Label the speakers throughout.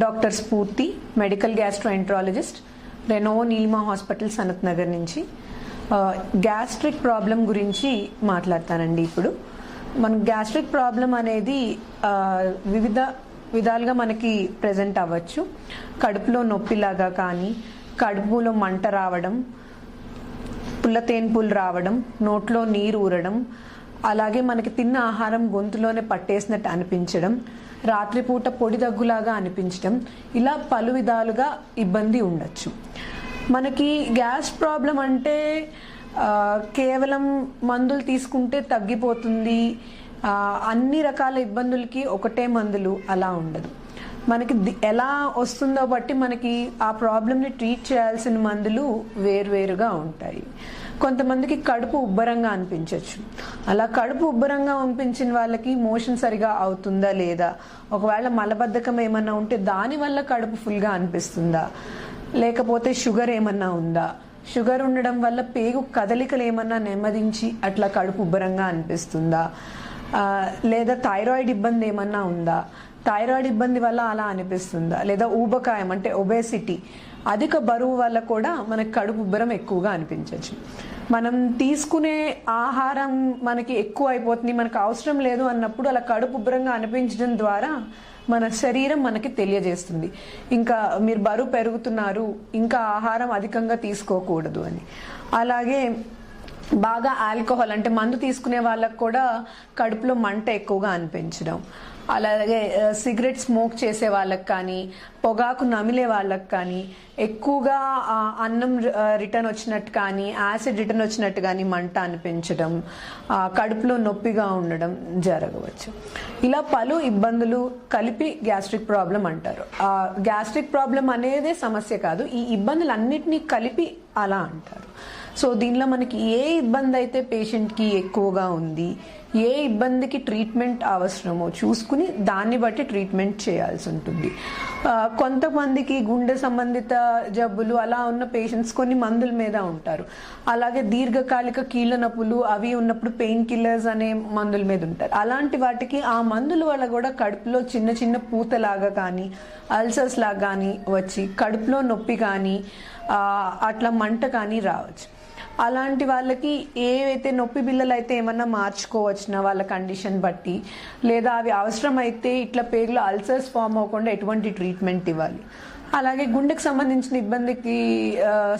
Speaker 1: Doctor Spoorthi medical gastroenterologist Reno Neelima hospital Sanath Nagar నుంచి. Gastric problem గురించి మాట్లాడతానండి ఇప్పుడు. మన గ్యాస్ట్రిక్ ప్రాబ్లం అనేది వివిధ విధాలుగా మనకి ప్రజెంట్ అవ్వచ్చు. కడుపులో నొప్పిలాగా కానీ కడుపులో మంట రావడం పుల్ల తేన్పులు రావడం నోట్లో నీరు ఊరడం అలాగే మనకి తిన్న ఆహారం గొంతులోనే పట్టేసినట్టు అనిపించడం రాత్రిపూట పొడి దగ్గులాగా అనిపించడం ఇలా పలు విధాలుగా ఇబ్బంది ఉండొచ్చు. మనకి గ్యాస్ ప్రాబ్లం అంటే కేవలం మందులు తీసుకుంటే తగ్గిపోతుంది. అన్ని రకాల ఇబ్బందులకి ఒకటే మందులు అలా ఉండదు. మనకి ఎలా వస్తుందో బట్టి మనకి ఆ ప్రాబ్లమ్ని ట్రీట్ చేయాల్సిన మందులు వేరువేరుగా ఉంటాయి. కొంతమందికి కడుపు ఉబ్బరంగా అనిపించవచ్చు అలా కడుపు ఉబ్బరంగా అనిపించిన వాళ్ళకి మోషన్ సరిగా అవుతుందా లేదా? ఒకవేళ మలబద్ధకం ఏమన్నా ఉంటే దానివల్ల కడుపు ఫుల్గా అనిపిస్తుందా? లేకపోతే షుగర్ ఏమన్నా ఉందా? షుగర్ ఉండడం వల్ల పేగు కదలికలు ఏమన్నా నెమ్మదించి అట్లా కడుపు ఉబ్బరంగా అనిపిస్తుందా? లేదా థైరాయిడ్ ఇబ్బంది ఏమన్నా ఉందా? థైరాయిడ్ ఇబ్బంది వల్ల అలా అనిపిస్తుందా? లేదా ఊబకాయం అంటే ఒబేసిటీ అధిక బరువు వల్ల కూడా మనకు కడుపు ఉబ్బరం ఎక్కువగా అనిపించవచ్చు మనం తీసుకునే ఆహారం మనకి ఎక్కువ అయిపోతుంది మనకు అవసరం లేదు అన్నప్పుడు అలా కడుపు ఉబ్బరంగా అనిపించడం ద్వారా మన శరీరం మనకి తెలియజేస్తుంది. ఇంకా మీరు బరువు పెరుగుతున్నారు ఇంకా ఆహారం అధికంగా తీసుకోకూడదు అని. అలాగే బాగా ఆల్కహాల్ అంటే మందు తీసుకునే వాళ్ళకు కూడా కడుపులో మంట ఎక్కువగా అనిపించడం. అలాగే సిగరెట్ స్మోక్ చేసే వాళ్ళకి కానీ పొగాకు నమిలే వాళ్ళకి కానీ ఎక్కువగా అన్నం రిటర్న్ వచ్చినట్టు కానీ యాసిడ్ రిటర్న్ వచ్చినట్టు కానీ మంట అనిపించడం కడుపులో నొప్పిగా ఉండడం జరగవచ్చు. ఇలా పలు ఇబ్బందులు కలిపి గ్యాస్ట్రిక్ ప్రాబ్లం అంటారు. ఆ గ్యాస్ట్రిక్ ప్రాబ్లం అనేదే సమస్య కాదు ఈ ఇబ్బందులన్నిటినీ కలిపి అలా అంటారు. సో దీనిలో మనకి ఏ ఇబ్బంది అయితే పేషెంట్కి ఎక్కువగా ఉంది ఏ ఇబ్బందికి ట్రీట్మెంట్ అవసరమో చూసుకుని దాన్ని బట్టి ట్రీట్మెంట్ చేయాల్సి ఉంటుంది. కొంతమందికి గుండె సంబంధిత జబ్బులు అలా ఉన్న పేషెంట్స్ కొన్ని మందుల మీద ఉంటారు. అలాగే దీర్ఘకాలిక కీళ్ళ నొప్పులు అవి ఉన్నప్పుడు పెయిన్ కిల్లర్స్ అనే మందుల మీద ఉంటారు. అలాంటి వాటికి ఆ మందుల వల్ల కూడా కడుపులో చిన్న చిన్న పూతలాగా కానీ అల్సర్స్ లాగా కానీ వచ్చి కడుపులో నొప్పి కానీ అట్లా మంట కానీ రావచ్చు. అలాంటి వాళ్ళకి ఏవైతే నొప్పి బిల్లలు అయితే ఏమన్నా మార్చుకోవచ్చున వాళ్ళ కండిషన్ బట్టి? లేదా అవి అవసరమైతే ఇట్లా పేగులో అల్సర్స్ ఫామ్ అవ్వకుండా ఎటువంటి ట్రీట్మెంట్ ఇవ్వాలి? అలాగే గుండెకు సంబంధించిన ఇబ్బందికి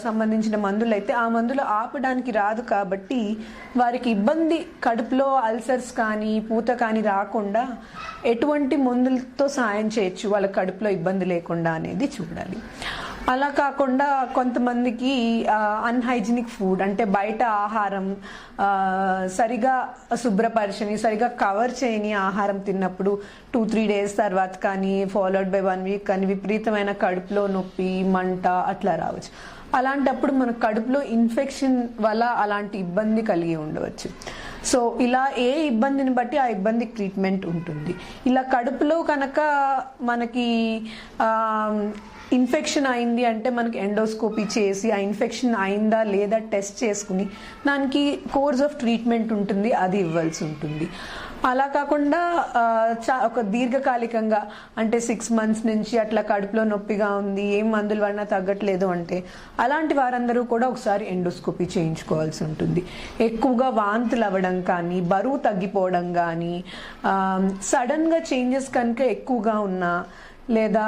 Speaker 1: సంబంధించిన మందులు అయితే ఆ మందులు ఆపడానికి రాదు కాబట్టి వారికి ఇబ్బంది కడుపులో అల్సర్స్ కానీ పూత కానీ రాకుండా ఎటువంటి మందులతో సాయం చేయొచ్చు? వాళ్ళ కడుపులో ఇబ్బంది లేకుండా అనేది చూడాలి. అలా కాకుండా కొంతమందికి అన్హైజీనిక్ ఫుడ్ అంటే బయట ఆహారం సరిగా శుభ్రపరచని సరిగా కవర్ చేయని ఆహారం తిన్నప్పుడు టూ త్రీ డేస్ తర్వాత కానీ ఫాలోడ్ బై వన్ వీక్ కానీ విపరీతమైన కడుపులో నొప్పి మంట అట్లా రావచ్చు. అలాంటప్పుడు మన కడుపులో ఇన్ఫెక్షన్ వల్ల అలాంటి ఇబ్బంది కలిగి ఉండవచ్చు. సో ఇలా ఏ ఇబ్బందిని బట్టి ఆ ఇబ్బందికి ట్రీట్మెంట్ ఉంటుంది. ఇలా కడుపులో కనుక మనకి ఇన్ఫెక్షన్ అయింది అంటే మనకి ఎండోస్కోపీ చేసి ఆ ఇన్ఫెక్షన్ అయిందా లేదా టెస్ట్ చేసుకుని దానికి కోర్స్ ఆఫ్ ట్రీట్మెంట్ ఉంటుంది అది ఇవ్వాల్సి ఉంటుంది. అలా కాకుండా చా- ఒక దీర్ఘకాలికంగా అంటే సిక్స్ మంత్స్ నుంచి అట్లా కడుపులో నొప్పిగా ఉంది ఏం మందులు వాడినా తగ్గట్లేదు అంటే అలాంటి వారందరూ కూడా ఒకసారి ఎండోస్కోపీ చేయించుకోవాల్సి ఉంటుంది. ఎక్కువగా వాంతులు అవ్వడం కానీ బరువు తగ్గిపోవడం కానీ సడన్గా చేంజెస్ కనుక ఎక్కువగా ఉన్నా లేదా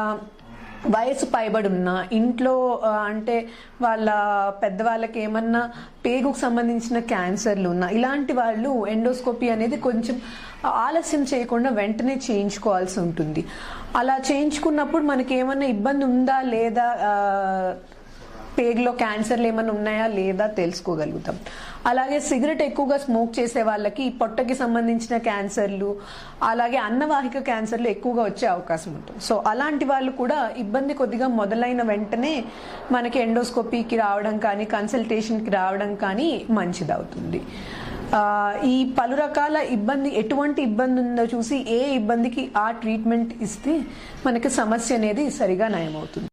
Speaker 1: వయసు పైబడి ఇంట్లో అంటే వాళ్ళ పెద్దవాళ్ళకి ఏమన్నా పేగుకు సంబంధించిన క్యాన్సర్లు ఉన్నా ఇలాంటి వాళ్ళు ఎండోస్కోపీ అనేది కొంచెం ఆలస్యం చేయకుండా వెంటనే చేయించుకోవాల్సి ఉంటుంది. అలా చేయించుకున్నప్పుడు మనకి ఏమన్నా ఇబ్బంది ఉందా లేదా పేగులో క్యాన్సర్లు ఏమైనా ఉన్నాయా లేదా తెలుసుకోగలుగుతాం. అలాగే సిగరెట్ ఎక్కువగా స్మోక్ చేసే వాళ్ళకి పొట్టకి సంబంధించిన క్యాన్సర్లు అలాగే అన్నవాహిక క్యాన్సర్లు ఎక్కువగా వచ్చే అవకాశం ఉంటుంది. సో అలాంటి వాళ్ళు కూడా ఇబ్బంది కొద్దిగా మొదలైన వెంటనే మనకి ఎండోస్కోపీకి రావడం కానీ కన్సల్టేషన్కి రావడం కానీ మంచిదవుతుంది. ఈ పలు రకాల ఇబ్బంది ఎటువంటి ఇబ్బంది ఉందో చూసి ఏ ఇబ్బందికి ఆ ట్రీట్మెంట్ ఇస్తే మనకి సమస్య అనేది సరిగా నయమవుతుంది.